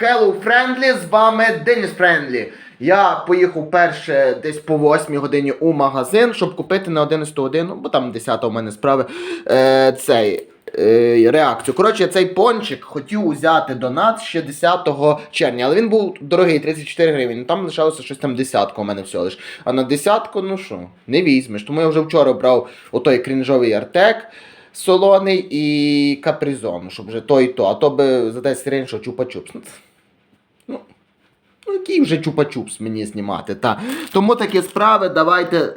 Hello Friendly, з вами Деніс Френдлі. Я поїхав перше десь по 8 годині у магазин, щоб купити на 11 годину, бо там 10 у мене справи. Е, цей. е, Реакцію. Коротше, цей пончик хотів взяти донат ще 10 червня, але він був дорогий, 34 гривень. Там лишалося щось там десятка у мене всього лиш. А на десятку, ну що, не візьмеш. Тому я вже вчора брав отой крінжовий артек солоний і капризон, щоб вже то і то, а то би за 10 гривень, що чупа-чупс. Ну, який вже чупа-чупс мені знімати, та. Тому такі справи, давайте.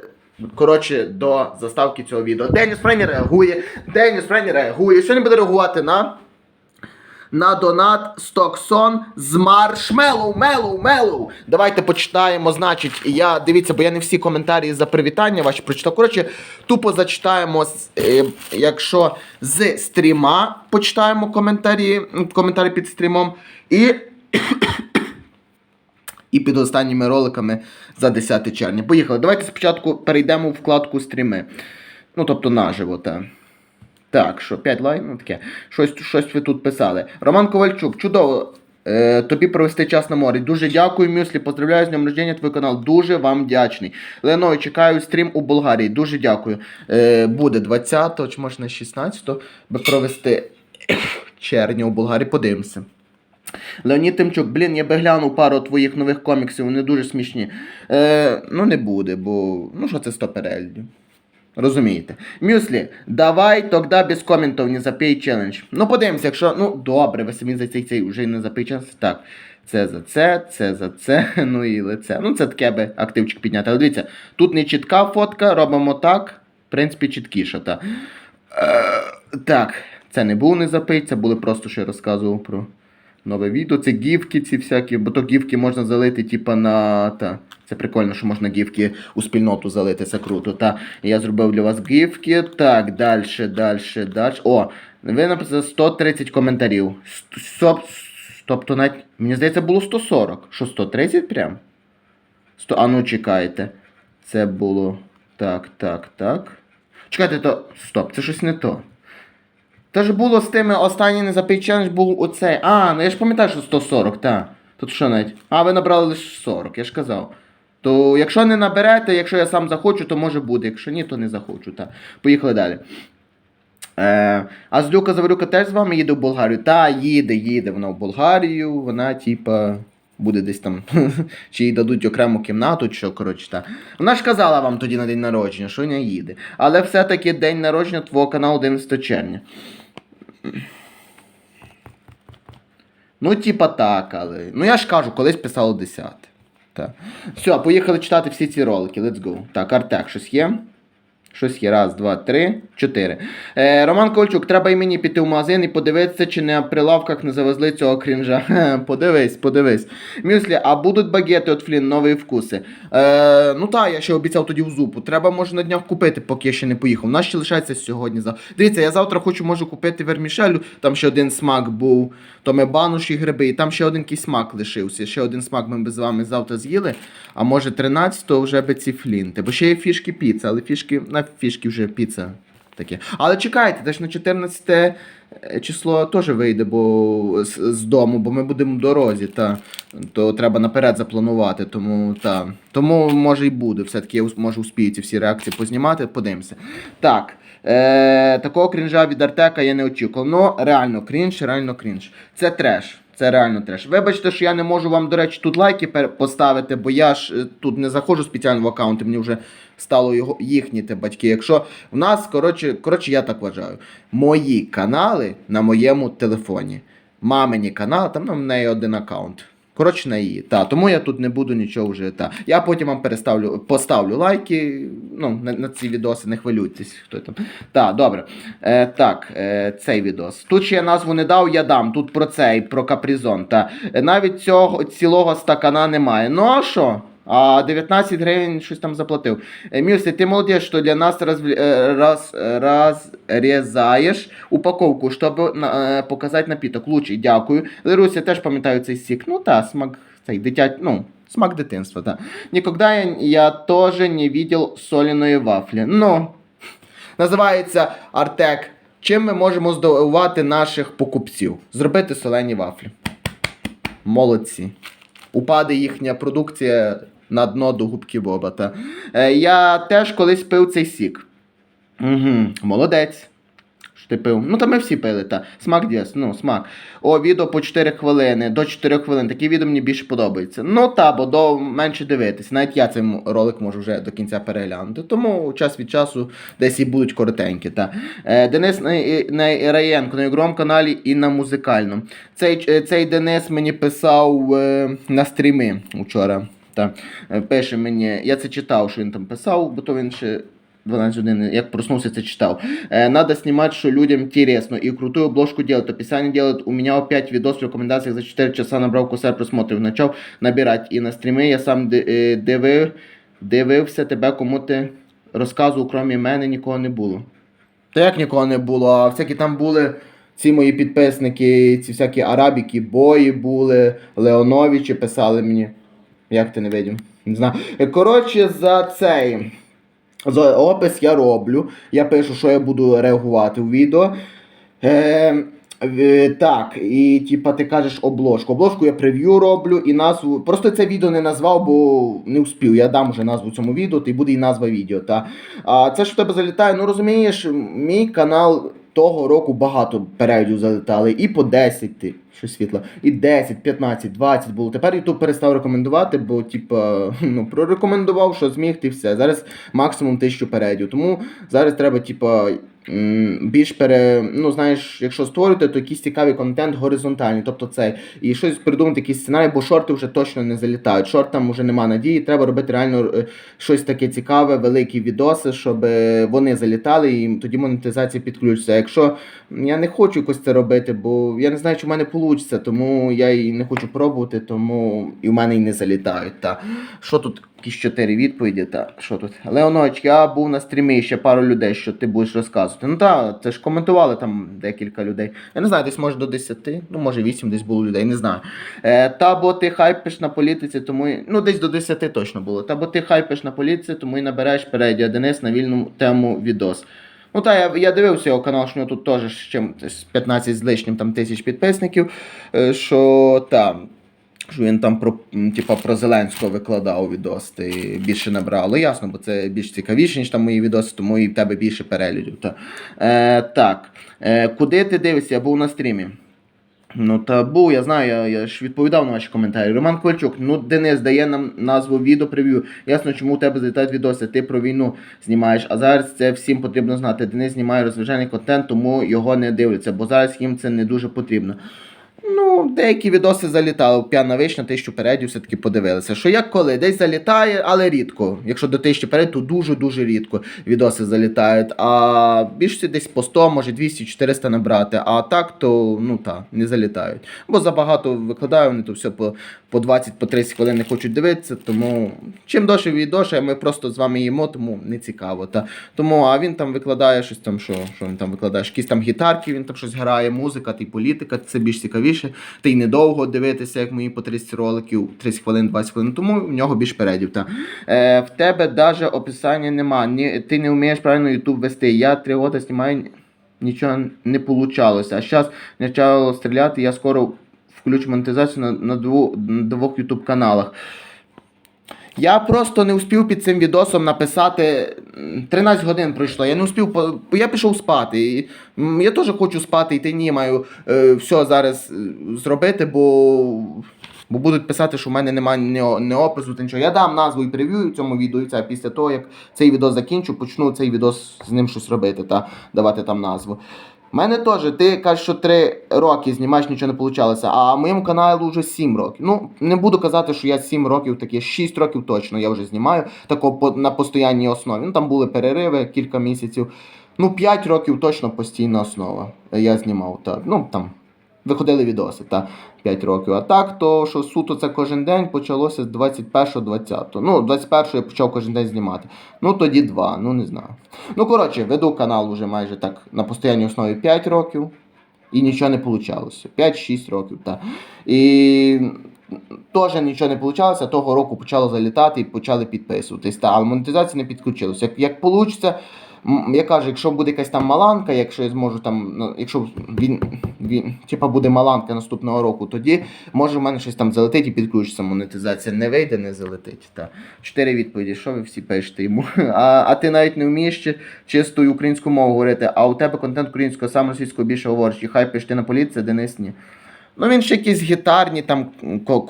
Коротше, до заставки цього відео. Деніс Френі реагує. Деніс Френі реагує. Сьогодні буде реагувати на. На донат Стоксон з маршмеллоу, мелоу, мелоу. Давайте почитаємо. Значить, я дивіться, бо я не всі коментарі за привітання ваші прочитав. Коротше, тупо зачитаємо, е, якщо з стріма почитаємо коментарі, коментарі під стрімом. І і під останніми роликами за 10 червня. Поїхали. Давайте спочатку перейдемо у вкладку стріми. Ну, тобто наживо, так. Так, що 5 лайн, ну таке. Щось, щось ви тут писали. Роман Ковальчук, чудово. Е, тобі провести час на морі. Дуже дякую, Мюслі. Поздравляю з днем рождення, твій канал. Дуже вам вдячний. Леной, чекаю стрім у Болгарії. Дуже дякую. Е, буде 20-го, чи може на 16 би провести червня у Болгарії. Подивимося. Леонід Тимчук, блін, я би глянув пару твоїх нових коміксів, вони дуже смішні. Е, ну не буде, бо ну що це 100 переглядів. Розумієте? Мюслі, давай тогда без коментів не запій челендж. Ну подивимося, якщо. Ну добре, ви самі за цей цей вже не запій челендж. Так. Це за це, це за це, ну і лице. Ну це таке би активчик підняти. Але дивіться, тут не чітка фотка, робимо так. В принципі, чіткіше. Та. Е, так, це не був не запий, це були просто, що я розказував про нове відео. Це гівки ці всякі, бо то гівки можна залити, типа на. Та. Це прикольно, що можна гівки у спільноту залити, це круто. Та. Я зробив для вас гівки. Так, далі, далі, далі. О, ви написали 130 коментарів. Стоп, тобто навіть, мені здається, було 140. Що 130 прям? 100, а ну чекайте. Це було. Так, так, так. Чекайте, то. Стоп, це щось не то. Це ж було з тими останній незапий челендж був оцей. А, ну я ж пам'ятаю, що 140, так. Тут що навіть? А, ви набрали лише 40, я ж казав. То якщо не наберете, якщо я сам захочу, то може буде. Якщо ні, то не захочу. Так. Поїхали далі. Е, а Злюка Заварюка теж з вами їде в Болгарію? Та, їде, їде вона в Болгарію, вона, типа, буде десь там. чи їй дадуть окрему кімнату, чи що, коротше, та. Вона ж казала вам тоді на день народження, що не їде. Але все-таки день народження твого каналу 11 червня. Ну, типа так, але. Ну я ж кажу, колись писало 10. Так. Все, поїхали читати всі ці ролики. Let's go. Так, Артек, щось є. Щось є. Раз, два, три, чотири. Е, Роман Ковальчук, треба і мені піти в магазин і подивитися, чи на прилавках не завезли цього крінжа. Подивись, подивись. Мюслі, а будуть багети от Флін, нові вкуси. Е, ну так, я ще обіцяв тоді в зупу. Треба може на днях купити, поки я ще не поїхав. У нас ще лишається сьогодні. Дивіться, я завтра хочу можу купити вермішелю. Там ще один смак був. То ми бануш і гриби, і там ще один якийсь смак лишився. Ще один смак ми б з вами завтра з'їли. А може 13-го вже би ці флінти. Бо ще є фішки піца, але фішки на фішки вже піца. Таке. Але чекайте, теж на 14 е, число теж вийде бо з, з дому, бо ми будемо в дорозі, та, то треба наперед запланувати. Тому, та. тому може і буде. Все-таки я може успію ці всі реакції познімати, подивимося. Так. Е, такого крінжа від Артека я не очікував. Ну, реально крінж, реально крінж. Це треш. Це реально треш. Вибачте, що я не можу вам, до речі, тут лайки поставити, бо я ж е, тут не заходжу спеціально в аккаунти, мені вже стало його їхні те батьки. Якщо в нас, коротше, коротше, я так вважаю, мої канали на моєму телефоні. Мамині канал, там ну, в неї один аккаунт. Коротше, на її. Та, тому я тут не буду нічого вже. Та. Я потім вам переставлю, поставлю лайки ну, на, на ці відоси, не хвилюйтесь. Хто там. Так, добре. Е, так, е, цей відос. Тут ще я назву не дав, я дам. Тут про цей, про капризон. Та. Е, Навіть цього цілого стакана немає. Ну а що? А 19 гривень щось там заплатив. Е, ти молодець, що для нас роз, роз, розрізаєш упаковку, щоб на, е, показати напіток. Лучший, дякую. Лерусь, я теж пам'ятаю цей сік. Ну та, смак цей дитять, ну, смак дитинства, да. Никогда я, я тоже не видел соляної вафлі. Ну, називається Артек. Чим ми можемо здивувати наших покупців? Зробити солені вафлі. Молодці. Упаде їхня продукція на дно до губки Бобата. Е, я теж колись пив цей сік. Угу, молодець. Ти пив? Ну, та ми всі пили, та. Смак діс, ну, смак. О, відео по 4 хвилини, до 4 хвилин. Такі відео мені більше подобаються. Ну та, бо до менше дивитись. Навіть я цей ролик можу вже до кінця переглянути. Тому час від часу десь і будуть коротенькі. Та. Е, Денис Раєнко на ігровому каналі і на музикальному. Цей, е, цей Денис мені писав е, на стріми вчора. Та. Е, Пише мені, я це читав, що він там писав, бо то він ще 12 годин, як проснувся, це читав. Э, надо снимать, что людям интересно, и крутую обложку делать. Описание делать. У меня опять видос в рекомендациях за 4 часа набрав косар просмотрів. Начав набирати. І на стріми я сам е, дивив, дивився тебе, кому ти розказував, крім мене, нікого не було. Та як нікого не було, а всякі там були ці мої підписники, ці всякі арабіки, бої були, Леоновичі писали мені. Як ти не видів? Не знаю. Коротше, за цей. За опис я роблю. Я пишу, що я буду реагувати у відео. Е, е, так, і типа ти кажеш обложку. Обложку я прев'ю роблю і назву. Просто це відео не назвав, бо не успів. Я дам вже назву цьому відео, й буде і назва відео. Та. А це що в тебе залітає, ну розумієш, мій канал того року багато переглядів залітали. І по 10 ти, що світло, і 10, 15, 20 було. Тепер YouTube перестав рекомендувати, бо типа, ну, прорекомендував, що зміг ти все. Зараз максимум 1000 переглядів. Тому зараз треба, типа. Більш пере, ну знаєш, якщо створювати, то якийсь цікавий контент горизонтальний, тобто це і щось придумати, якийсь сценарій, бо шорти вже точно не залітають. Шортам вже нема надії. Треба робити реально е, щось таке цікаве, великі відоси, щоб е, вони залітали, і тоді монетизація підключиться. Якщо я не хочу якось це робити, бо я не знаю, чи в мене вийде, тому я і не хочу пробувати, тому і в мене і не залітають. Та. Що тут? Якісь чотири відповіді, та що тут? Леонович, я був на стрімі ще пару людей, що ти будеш розказувати. Ну так, це ж коментували там декілька людей. Я не знаю, десь може до 10, ну може 8 десь було людей, не знаю. Е, та бо ти хайпиш на політиці, тому ну десь до 10 точно було. Та бо ти хайпиш на політиці, тому і набираєш переді, а Денис на вільну тему відос. Ну та я, я дивився його канал, що у нього тут теж ще 15 з лишнім там тисяч підписників. е, Що там. Що він там про, типа, про Зеленського викладав відос, ти більше набрало. Ясно, бо це більш цікавіше, ніж там мої відоси, тому і в тебе більше переглядів. Та. Е, так. Е, куди ти дивишся? Я був на стрімі. Ну та був, я знаю, я, я ж відповідав на ваші коментарі. Роман Ковальчук, ну Денис дає нам назву відео прев'ю. Ясно, чому у тебе залітають відоси. Ти про війну знімаєш. А зараз це всім потрібно знати. Денис знімає розважальний контент, тому його не дивляться, бо зараз їм це не дуже потрібно. Ну, деякі відоси залітали. П'яна вишня, тисячу передів все-таки подивилися. Що як коли? Десь залітає, але рідко. Якщо до тисячі передів, то дуже-дуже рідко відоси залітають. А більшості десь по 100, може 200-400 набрати. А так, то ну та, не залітають. Бо забагато викладаю, вони то все по, по 20 по 30 хвилин не хочуть дивитися. Тому чим довше від довше, ми просто з вами їмо, тому не цікаво. Та. Тому, а він там викладає щось там, що, що він там викладає, якісь там гітарки, він там щось грає, музика, та й політика, це більш цікавіше. Та й недовго дивитися, як мої по 30 роликів, 30 хвилин, 20 хвилин, тому в нього більш передів. Та. Е, в тебе навіть описання нема. Ні, ти не вмієш правильно YouTube вести. Я три роки знімаю, нічого не вийшло. А зараз почало стріляти, я скоро включу монетизацію на, на, на двох YouTube каналах. Я просто не успів під цим відосом написати. 13 годин пройшло. Я не успів, я пішов спати. І, я теж хочу спати, і ти ні, маю е, все зараз е, зробити, бо, бо будуть писати, що в мене немає ні опису, та нічого. Я дам назву і прев'ю цьому відео, і це після того, як цей відос закінчу, почну цей відос з ним щось робити та давати там назву. У мене теж, ти кажеш, що 3 роки знімаєш, нічого не вийшло, а моєму каналу вже 7 років. Ну, не буду казати, що я 7 років таке, 6 років точно я вже знімаю, тако на постоянній основі. Ну, там були перериви кілька місяців. Ну, 5 років точно постійна основа. Я знімав. Так. Ну, там виходили відоси, та 5 років. А так, то що суто це кожен день почалося з 21-20. Ну, 21 я почав кожен день знімати. Ну, тоді 2, ну не знаю. Ну, коротше, веду канал вже майже так на постійній основі 5 років. І нічого не вийшло. 5-6 років. Та. І теж нічого не вийшло. Того року почало залітати і почали підписуватись. Та, але монетизація не підключилася. Як, як вийде, Я кажу, якщо буде якась там маланка, якщо я зможу там, ну, якщо він, він типа буде маланка наступного року, тоді може в мене щось там залетить і підключиться монетизація. Не вийде, не залетить. Та. Чотири відповіді, що ви всі пишете йому? А, а ти навіть не вмієш чи- чистою українську мову говорити, а у тебе контент українською, саме російською більше говориш. І хай пишете на поліцію, Денис ні. Ну, він ще якісь гітарні там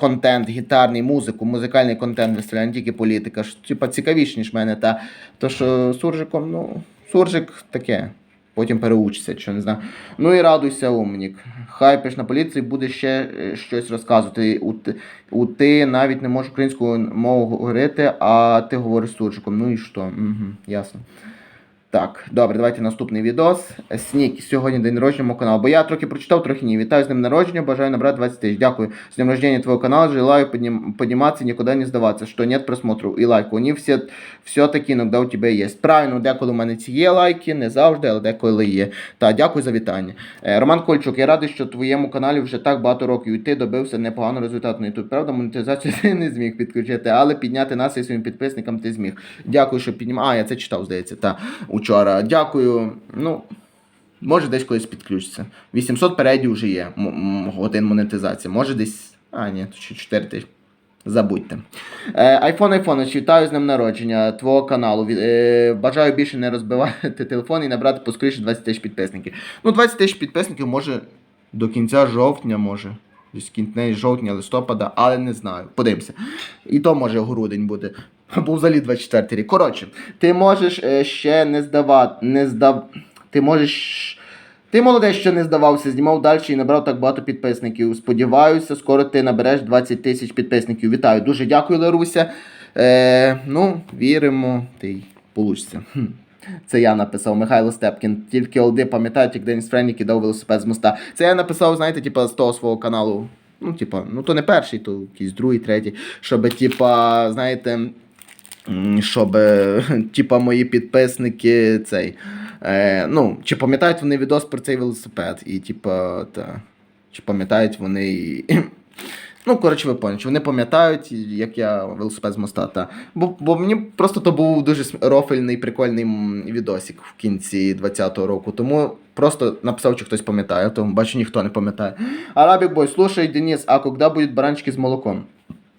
контент, гітарний, музику, музикальний контент виставляє, не тільки політика. Типа цікавіше, ніж мене. Та то, що суржиком, ну, суржик таке. Потім переучиться, що не знаю. Ну і радуйся, умнік. Хай пиш на поліції, буде ще е, щось розказувати. У, у ти навіть не можеш українською мову говорити, а ти говориш суржиком. Ну і що? Угу, ясно. Так, добре, давайте наступний відос. Снік, сьогодні день народження мого каналу. Бо я трохи прочитав, трохи ні. Вітаю з днем народження, бажаю набрати 20 тисяч. Дякую. С днем рождения твоего канала. Желаю подним, подниматься, никуда не сдаваться, что нет просмотру і лайку. Вони всі, все-таки іноді у тебе є. Правильно, деколи у мене ці є лайки, не завжди, але деколи є. Та, дякую за вітання. Е, Роман Кольчук, я радий, що твоєму каналі вже так багато років і ти добився непоганого результату на YouTube. Правда, монетизацію ти не зміг підключити, але підняти нас і своїм підписникам ти зміг. Дякую, що піднімав. А, я це читав, здається, та учора. Дякую. Ну. Може десь колись підключиться. 800 передів вже є годин монетизації. Може десь. А, ні, то ще 4 тисячі. Забудьте. Е, Айфон, айфон, вітаю з днем народження твого каналу. Е, бажаю більше не розбивати телефон і набрати поскоріше 20 тисяч підписників. Ну, 20 тисяч підписників може до кінця жовтня, може. Десь кінець жовтня, листопада, але не знаю. Подивимося. І то може грудень буде. Або взагалі 24 рік. Коротше, ти можеш е, ще не здавати. Не здав... Ти можеш. Ти молодець, що не здавався, знімав далі і набрав так багато підписників. Сподіваюся, скоро ти набереш 20 тисяч підписників. Вітаю. Дуже дякую, Ларуся. Е, ну, віримо, ти й получиться. Це я написав Михайло Степкін. Тільки олди пам'ятають, як Деніс Френні кидав велосипед з моста. Це я написав, знаєте, типа, з того свого каналу. Ну, типа, ну то не перший, то якийсь другий, третій. Щоб, типа, знаєте, щоб, типа, мої підписники цей. Е, ну, чи пам'ятають вони відос про цей велосипед? І, типа, та, чи пам'ятають вони. Ну, коротше, ви поняли, вони пам'ятають, як я велосипед з моста. Та. Бо, бо мені просто то був дуже рофельний, прикольний відосик в кінці 20-го року. Тому просто написав, чи хтось пам'ятає, то бачу, ніхто не пам'ятає. Арабік бой, слушай, Денис, а коли будуть баранчики з молоком?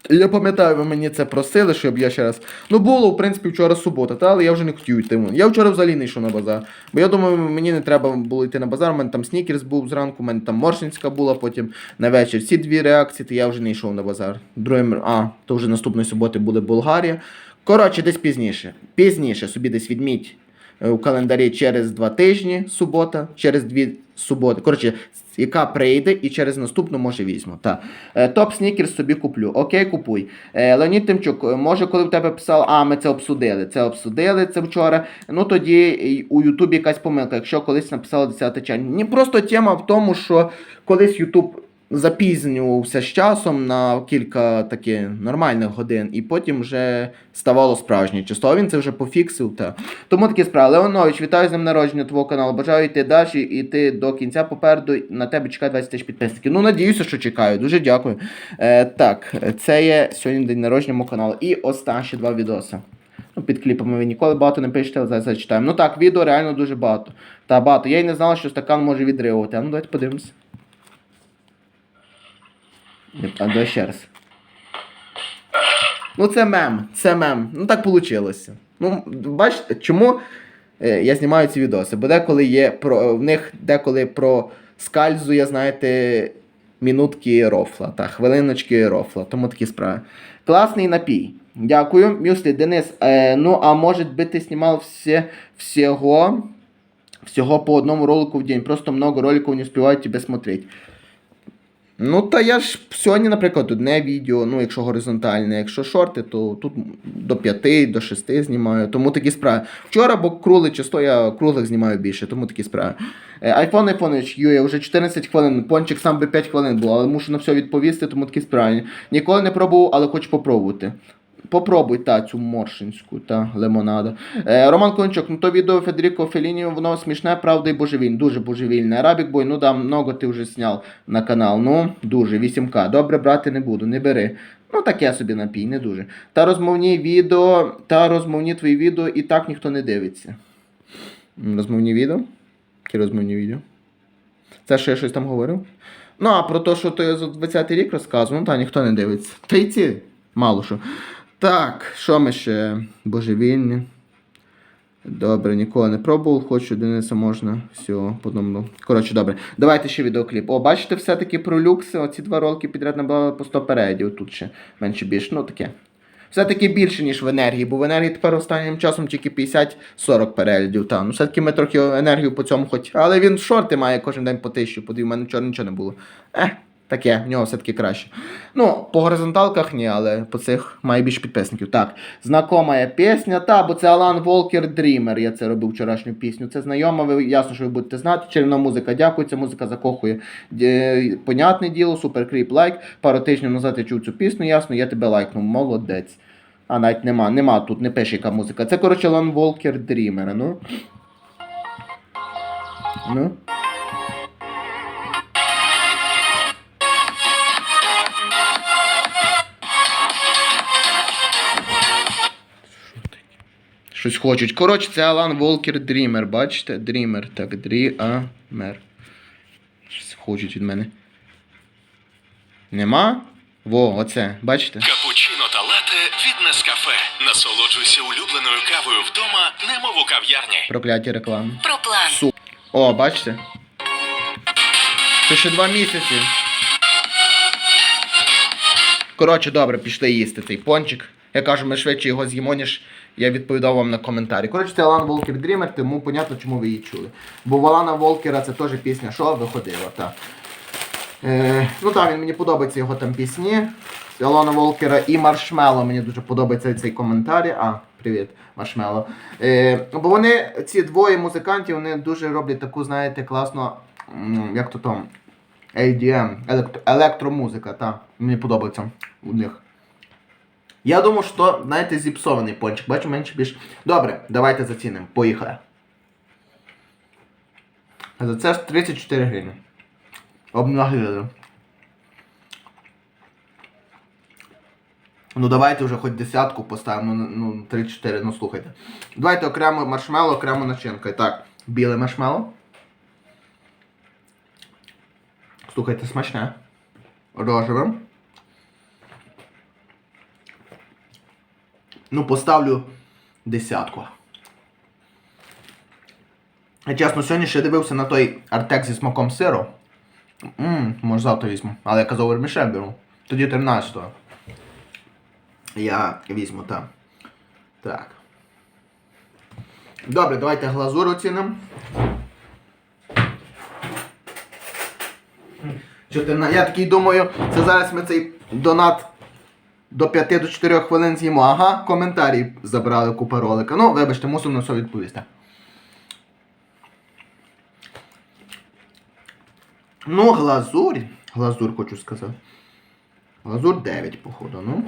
Я пам'ятаю, ви мені це просили, щоб я ще раз. Ну, було, в принципі, вчора субота, та, але я вже не хотів йти. Я вчора взагалі не йшов на базар. Бо я думаю, мені не треба було йти на базар. У мене там снікерс був зранку, у мене там моршинська була, потім на вечір ці дві реакції, то я вже не йшов на базар. Другим, а, то вже наступної суботи буде Болгарія. Коротше, десь пізніше. Пізніше собі десь відміть у календарі через два тижні субота, через дві суботи. Коротше, яка прийде і через наступну може візьму. Так. Е, топ снікерс собі куплю. Окей, купуй. Е, Леонід Тимчук, е, може, коли в тебе писав, а ми це обсудили. Це обсудили це вчора. Ну тоді у Ютубі якась помилка, якщо колись написали 10 червня. Ні, просто тема в тому, що колись Ютуб запізнювався з часом на кілька таких нормальних годин, і потім вже ставало справжнє число. Він це вже пофіксив. Та. Тому такі справи. Леонович, вітаю з ним народження твого каналу. Бажаю йти далі, йти до кінця. Попереду на тебе чекає 20 тисяч підписників. Ну, надіюся, що чекаю. Дуже дякую. Е, так, це є сьогодні день народження мого каналу. І останні два відоси. Ну, під кліпами ви ніколи багато не пишете, але зараз зачитаємо. Ну так, відео реально дуже багато. Та багато. Я й не знала, що стакан може відривувати. А ну давайте подивимося. А давай ще раз. Ну, це мем, це мем. Ну так вийшло. Ну, бачите, чому е, я знімаю ці відоси? Бо деколи є про. В них деколи проскальзує, знаєте, мінутки рофла, та, хвилиночки рофла, тому такі справи. Класний напій. Дякую. Мюслі, Денис, е, ну а може би ти знімав все, всього, всього по одному ролику в день. Просто много роликів не успівають тебе смотреть. Ну, та я ж сьогодні, наприклад, одне відео, ну, якщо горизонтальне, якщо шорти, то тут до 5, до 6 знімаю, тому такі справи. Вчора, бо крули, часто я круглих знімаю більше, тому такі справи. Айфон, iPhone Ю, я вже 14 хвилин, пончик сам би 5 хвилин було, але мушу на все відповісти, тому такі справи. Ніколи не пробував, але хочу попробувати. Попробуй та цю моршинську та лимонада. Е, Роман Кончук, ну то відео Федеріко Феліні, воно смішне, правда і божевільне, дуже божевільне. Арабік бой, ну да, много ти вже зняв на канал. Ну, дуже, 8К. Добре, брати не буду, не бери. Ну таке собі напій, не дуже. Та розмовні відео, та розмовні твої відео і так ніхто не дивиться. Розмовні відео. Які розмовні відео? Це що я щось там говорив? Ну, а про те, що я за 20-й рік розказував, ну та ніхто не дивиться. Та й ці мало що. Так, що ми ще? Божевільні. Добре, ніколи не пробував, хочу Дениса можна. Все, подумав. Коротше, добре. Давайте ще відеокліп. О, бачите, все-таки про люкси. Оці два ролики підряд набрали по 100 передів. Тут ще менше більше. Ну таке. Все-таки більше, ніж в енергії, бо в енергії тепер останнім часом тільки 50-40 переглядів. Та. Ну, все-таки ми трохи енергію по цьому хоч. Але він шорти має кожен день по тисячу, подив, в мене вчора нічого не було. Е, таке, в нього все-таки краще. Ну, по горизонталках ні, але по цих має більше підписників. Так, знакома пісня, та, бо це Алан Волкер Дрімер. Я це робив вчорашню пісню. Це знайома, ви ясно, що ви будете знати. Чарівна музика, дякую. Ця музика закохує. Е, Понятне діло, супер кріп лайк. Пару тижнів назад я чув цю пісню, ясно, я тебе лайкнув. Молодець. А навіть нема, нема тут, не пише яка музика. Це, коротше, Алан Волкер Дрімер. Ну. Ну. Щось хочуть. Коротше, це Алан Волкер Дрімер, бачите? Дрімер. Так, Дрімер. Щось хочуть від мене. Нема? Во, оце, бачите? Капучино та лате від Нескафе. Насолоджуйся улюбленою кавою вдома, немов у кав'ярні. Прокляті реклами. Про план. Су. О, бачите? Це ще два місяці. Коротше, добре, пішли їсти цей пончик. Я кажу, ми швидше його з'їмо, ніж я відповідав вам на коментарі. Коротше, це Алан Волкер Дрімер, тому понятно, чому ви її чули. Бо в Алана Волкера це теж пісня, що виходила, так. Е, ну так, мені подобається його там пісні. Алана Волкера і Маршмело. Мені дуже подобається цей коментар. А, привіт, Маршмело. Е, бо вони, ці двоє музикантів, вони дуже роблять таку, знаєте, класно, як то там, ADM, електро, електромузика, так. Мені подобається у них. Я думаю, що, знаєте, зіпсований пончик. Бачу, менше більш. Добре, давайте зацінимо. Поїхали. За це ж 34 гривні. Обнагліли. Ну давайте вже хоч десятку поставимо, ну, ну 3-4, ну слухайте. Давайте окремо маршмело, окремо начинка. Так, біле маршмело. Слухайте, смачне. Рожеве. Ну, поставлю десятку. Я чесно, сьогодні ще дивився на той артек зі смаком сиру. Ммм, може завтра візьму. Але я казав вермішель беру. Тоді 13-го. Я візьму, так. Так. Добре, давайте глазур оцінимо. 14. Я такий думаю, це зараз ми цей донат до 5 до 4 хвилин з'їмо. Ага, коментарі забрали купа ролика. Ну, вибачте, мусимо на все відповісти. Ну, глазурь. Глазур хочу сказати. Глазур 9, походу, ну.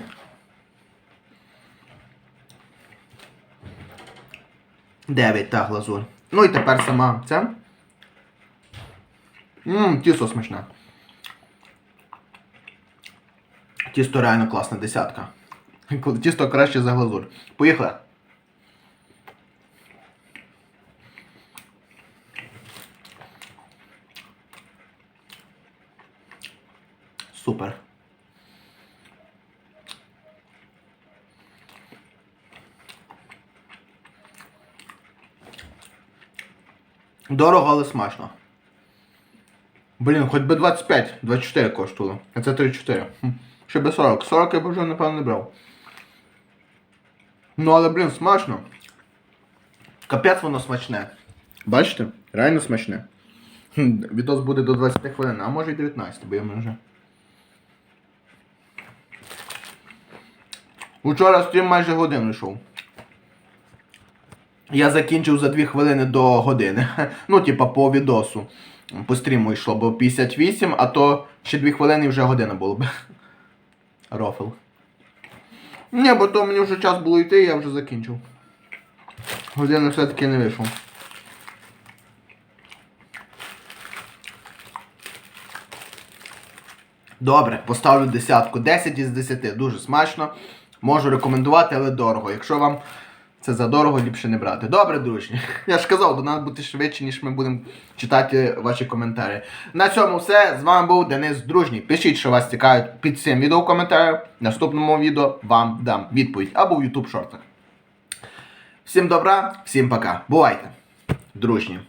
Дев'ять, та глазурь. Ну і тепер сама це. Ммм, тісто смачне. Тісто реально класна десятка. Тісто краще за глазурь. Поїхали. Супер. Дорого, але смачно. Блін, хоч би 25, 24 коштувало. А це 34. Ще би 40. 40 я б вже, напевно, не брав. Ну, але, блін, смачно. Капець воно смачне. Бачите? Реально смачне. Відос буде до 20 хвилин, а може і 19, бо я вже. Учора стрім майже годину йшов. Я закінчив за 2 хвилини до години. Ну, типа по відосу. По стріму йшло, бо 58, а то ще 2 хвилини і вже година було б. Рофл. Ні, бо то мені вже час було йти, я вже закінчив. Година все-таки не вийшов. Добре, поставлю десятку. 10 із 10. Дуже смачно. Можу рекомендувати, але дорого. Якщо вам Це задорого ліпше не брати. Добре, дружні. Я ж казав, до нас бути швидше, ніж ми будемо читати ваші коментарі. На цьому все. З вами був Денис Дружній. Пишіть, що вас цікавить під цим відео в коментарях. Наступному відео вам дам відповідь або в YouTube шортах. Всім добра, всім пока. Бувайте, дружні.